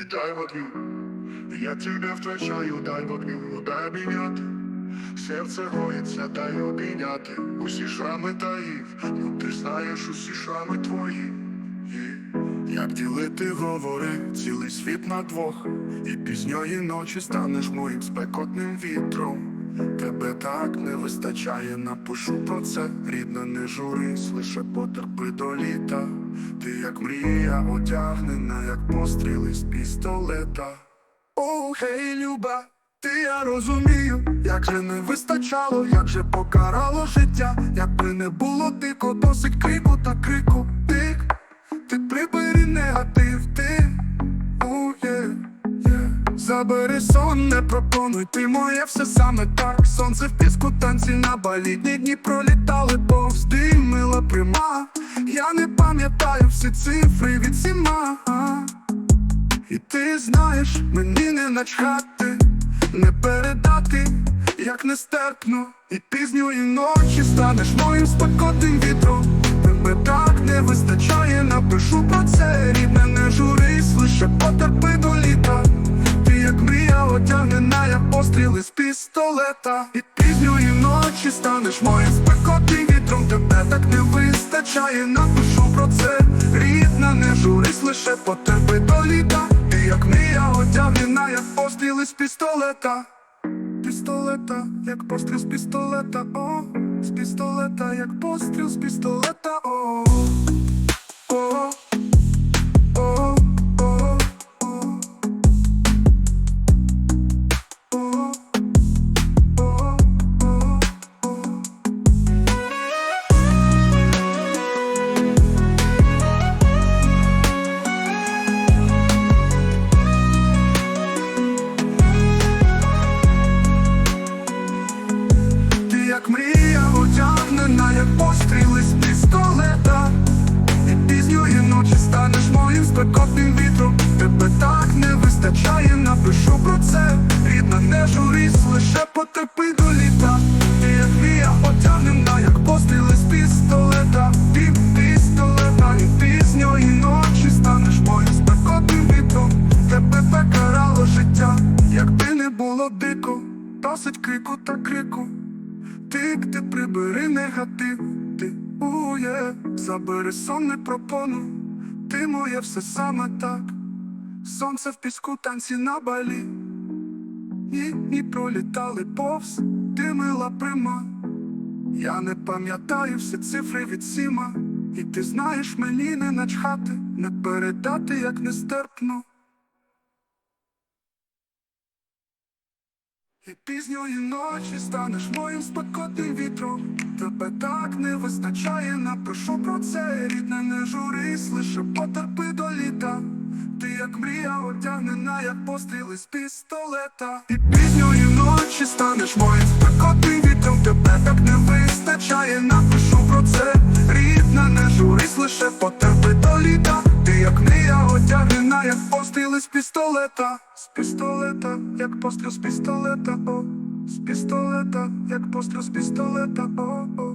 Кидай в огню, я тебя втрачаю, дай вогню, дай обійняти. Серце гоїться, дай обійняти. Усі шрами таїв, ну ти знаєш усі шрами твої. Як ділити говори, цілий світ на двох, і пізньої ночі станеш моїм спекотним вітром. Тебе так не вистачає, напишу про це, рідна, не журись, лише потерпи до літа. Ти як мрія, одягнена, як постріли з пістолета. О, хей, люба, ти я розумію, як же не вистачало, як же покарало життя, якби не було дико, досить крику та крику. Забери сон, не пропонуй, ти моє все саме так. Сонце в піску, танці на балітні дні пролітали повз ти мила прима. Я не пам'ятаю всі цифри від сіма. І ти знаєш, мені не начхати, не передати, як нестерпно, і пізньої ночі станеш моїм спекотним вітром. Постріли з пістолета. Пізньої ночі станеш моїм спекотним вітром. Тебе так не вистачає, напишу про це. Рідна, не журись, лише потерпи до літа. Ти як мрія одягнена, як постріли з пістолета. Пістолета, як постріл з пістолета, о, з пістолета, як постріл з пістолета, о, як мрія одягнена, як постріли з пістолета. І пізньої ночі станеш моїм спекотним вітром. Тебе так не вистачає, напишу про це. Рідна, не журись, лише потерпи до літа. Ти як мрія одягнена, як постріли з пістолета. Ти пістолета, і пізньої ночі станеш моїм спекотним вітром. Тебе покарало життя, якби не було дико Досить крику та крику Тик, ти прибери негатив, ти ує, забери сон не пропону, ти моє все саме так, сонце в піску, танці на балі, і, і пролітали повз, ти мила прима. Я не пам'ятаю всі цифри від сіма, і ти знаєш мені не начхати, не передати, як нестерпно. І пізньої ночі станеш моїм спекотним вітром. Тебе так не вистачає, напишу про це. Рідне, не журись, лише потерпи до літа. Ти як мрія одягнена, як постріли з пістолета. І пізньої ночі станеш моїм спекотним вітром. Тебе так не вистачає, напишу про це. Рідна, не журись, лише потерпи до літа. Ти як мрія одягнена, як постріли з пістолета. З пістолета, як постріл з пістолета, о, з пістолета, як постріл з пістолета, о, о.